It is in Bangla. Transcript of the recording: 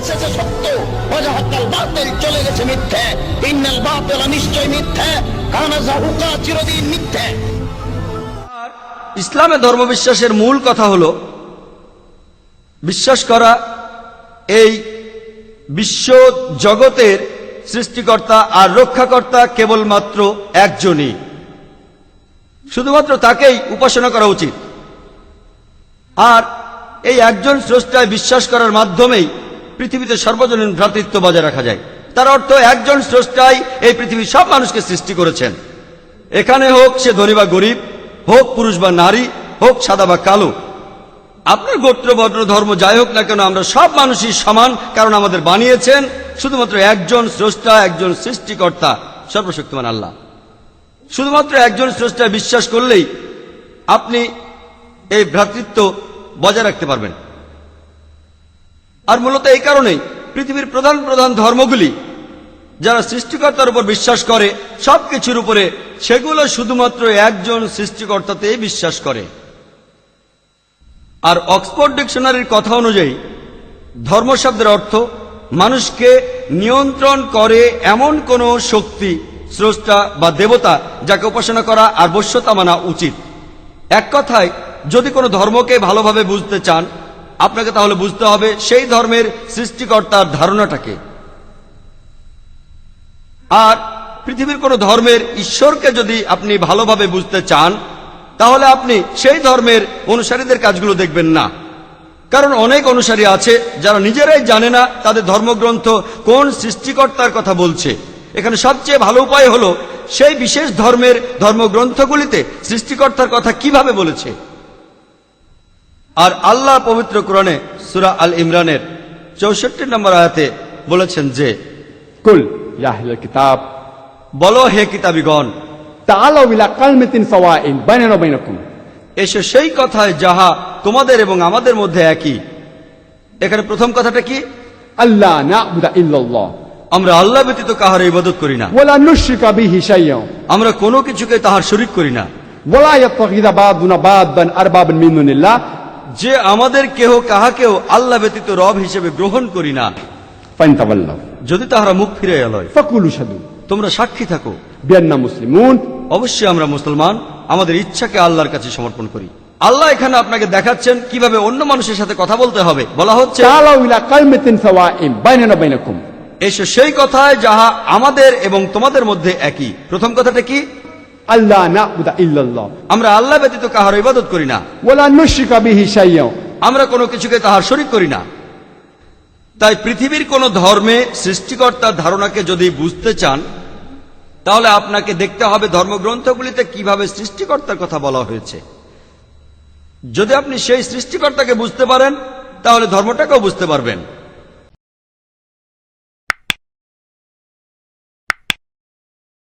এসেছে সত্য। ওয়াজাহাক্কাল বাতিল চলে গেছে মিথ্যে। ইন্নাল বাতিল নিশ্চয় মিথ্যে। কানা জাহুকা চিরদিন মিথ্যে। ইসলামে মূল কথা হলো, বিশ্বাস করা এই বিশ্ব জগতের সৃষ্টিকর্তা আর রক্ষাকর্তা কেবলমাত্র একজনই। শুধুমাত্র তাকেই উপাসনা করা উচিত। আর এই একজন স্রষ্টায় বিশ্বাস করার মাধ্যমেই পৃথিবীতে সর্বজনীন ভ্রাতৃত্ব বজায় রাখা যায়। তার অর্থ একজন স্রষ্টাই এই পৃথিবীর সব মানুষকে সৃষ্টি করেছেন। এখানে হোক সে ধনী বা গরিব, হোক পুরুষ বা নারী, হোক সাদা বা কালো। আপনার গোত্র, বর্ণ, ধর্ম যাই হোক না কেন, আমরা সব মানুষই সমান কারণ আমাদের বানিয়েছেন শুধুমাত্র একজন স্রষ্টা, একজন সৃষ্টিকর্তা, সর্বশক্তিমান আল্লাহ। শুধুমাত্র একজন স্রষ্টায় বিশ্বাস করলেই আপনি এই ভ্রাতৃত্ব বজায় রাখতে পারবেন। আর মূলত এই কারণেই পৃথিবীর প্রধান প্রধান ধর্মগুলি, যারা সৃষ্টিকর্তার উপর বিশ্বাস করে, সবকিছুর উপরে সেগুলো শুধুমাত্র একজন সৃষ্টিকর্তাতেই বিশ্বাস করে। আর অক্সফোর্ড ডিকশনারির কথা অনুযায়ী ধর্ম শব্দের অর্থ মানুষকে নিয়ন্ত্রণ করে এমন কোনো শক্তি, স্রষ্টা বা দেবতা যাকে উপাসনা করা আর বশ্যতা মানা উচিত। এক কথায়, যদি কোনো ধর্মকে ভালোভাবে বুঝতে চান আপনাকে তাহলে বুঝতে হবে সেই ধর্মের সৃষ্টিকর্তার ধারণাটাকে। আর পৃথিবীর কোন ধর্মের ঈশ্বরকে যদি আপনি ভালোভাবে বুঝতে চান, তাহলে আপনি সেই ধর্মের অনুসারীদের কাজগুলো দেখবেন না। কারণ অনেক অনুসারী আছে যারা নিজেরাই জানে না তাদের ধর্মগ্রন্থ কোন সৃষ্টিকর্তার কথা বলছে। এখানে সবচেয়ে ভালো উপায় হলো সেই বিশেষ ধর্মের ধর্মগ্রন্থগুলিতে সৃষ্টিকর্তার কথা কীভাবে বলেছে। আর আল্লাহ পবিত্র কোরআনে সুরা আল ইমরানের চৌষট্টি নম্বর আয়াতে বলেছেন যে কুল কিতাব। বলো হে কিতাবিগণ এসে সেই কথায় যাহা তোমাদের এবং আমাদের মধ্যে একই। এখানে প্রথম কথাটা কি? আল্লাহ না আমরা আল্লাহ ব্যতীত কাহার ইবাদত করি না। আমরা কোনো কিছুকে তাহার শরিক করি না। যে আমাদের কেহ কাহাকেও আল্লাহ ব্যতীত রব হিসেবে গ্রহণ করি না। যদি তাহারা মুখ ফিরে লয়। ফাকুলু সাধু তোমরা সাক্ষী থাকো। বিয়ান্না মুসলিমুন। অবশ্যই আমরা মুসলমান। আমাদের ইচ্ছাকে আল্লাহর কাছে সমর্পণ করি। আল্লাহ এখানে আপনাকে দেখাচ্ছেন কীভাবে অন্য মানুষের সাথে কথা বলতে হবে। বলা হচ্ছে এসো সেই কথায় যাহা আমাদের এবং তোমাদের মধ্যে একই। প্রথম কথাটা কি? আল্লাহ নাবুদা ইল্লাল্লাহ। আমরা আল্লাহ ব্যতীত কাহার ইবাদত করি না। ওলা নুশরিকা বিহি আমরা কোনো কিছুকে তাহার শরিক করি না। তাই পৃথিবীর কোন ধর্মে সৃষ্টিকর্তার ধারণাকে যদি বুঝতে চান তাহলে আপনাকে দেখতে হবে ধর্মগ্রন্থগুলিতে কীভাবে সৃষ্টিকর্তার কথা বলা হয়েছে। যদি আপনি সেই সৃষ্টিকর্তাকে বুঝতে পারেন তাহলে ধর্মটাকেও বুঝতে পারবেন।